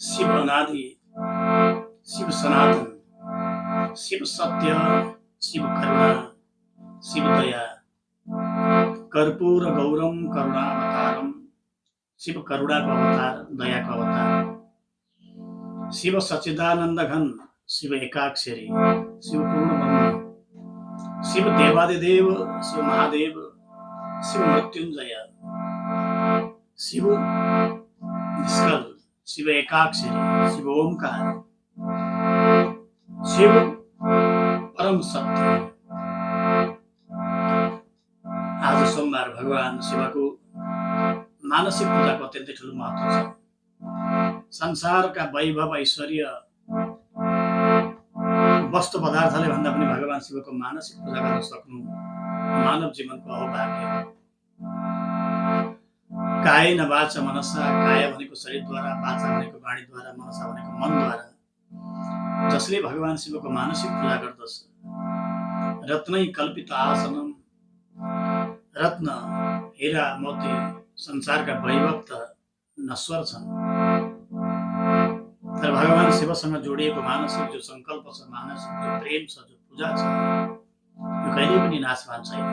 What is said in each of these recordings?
शिव अनादि शिव सनातन, शिव सत्य शिव करुणा, शिव दया। कर्पूर गौरम करुणावतारम, शिव करुणा का अवतार, दया का अवतार। शिव सचिदानंद घन, शिव एकाक्षरी, शिव पूर्ण ब्रह्म। शिव देवादिदेव, शिव महादेव, शिव मृत्युञ्जय शिव निष्कल। शिव एकाक्षरी शिव ओमकार शिव परम सत्य आज सोमबार भगवान शिवको मानसिक पूजाको अत्यन्तै ठुलो महत्व छ संसारका वैभव ऐश्वर्य वस्तु पदार्थले भन्दा पनि भगवान शिवको मानसिक पूजा गर्न सक्नु मानव जीवनको अहोभाग्य काय नवाच मनसा काय भनेको शरीरद्वारा वाचा भनेको वाणीद्वारा मनसा भनेको मनद्वारा। जसले भगवान शिवको मानसिक पूजा गर्दछ रत्नै कल्पित आसनम रत्न हिरा मोती संसारका वैभव त नश्वर छन्। तर भगवान शिवसँग जोडिएको मानसिक जो सङ्कल्प छ मानसिक जो प्रेम छ जो पूजा छ यो कहिले पनि नाशवान छैन।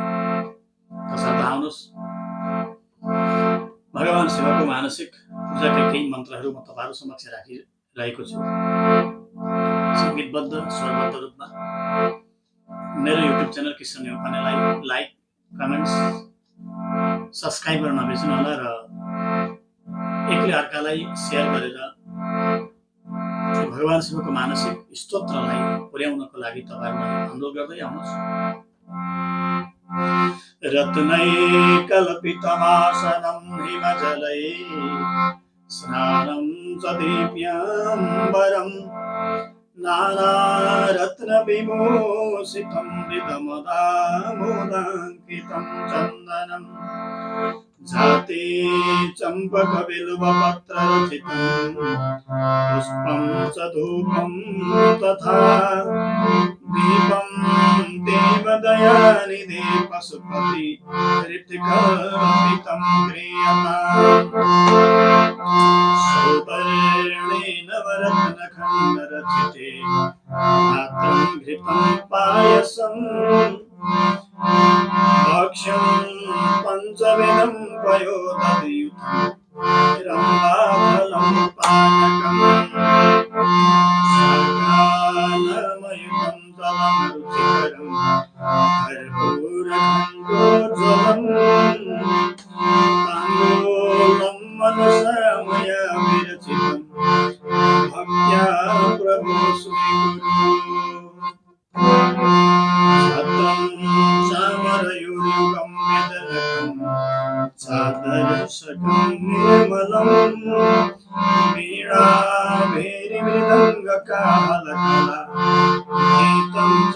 तसर्थ आउनुहोस्। शिवको मानसिक पूजाका केही मन्त्रहरू म तपाईँहरू समक्ष राखिरहेको छु। सङ्गीतबद्ध स्वरबद्ध रूपमा। मेरो युट्युब च्यानल किसन नेपानेलाई लाइक कमेन्ट्स सब्सक्राइब गर्न नबिर्सनु होला र एकले अर्कालाई सेयर गरेर भगवान शिवको मानसिक स्तोत्रलाई पुर्याउनको लागि तपाईँहरूलाई अनुरोध गर्दै आउनुहोस्। रत्नैकल्पितमासनं हिमजलै स्नानं च दीप्याम्बरं नानारत्नविभूषितं विदमदामोदाङ्कितं चन्दनम्। जाते चंपक पुष्पं च धूपं तथा दीपं देवदयानिधे पशुपति ऋतिकल्पितं क्रियताम् पञ्चविनं पयोदयुधम् रम्बाफलं पानकम् शाकानमयुतं तलं रुचिकरम् सादरसटीमलं वीणाभेरिमृदङ्गकालकला गीतं च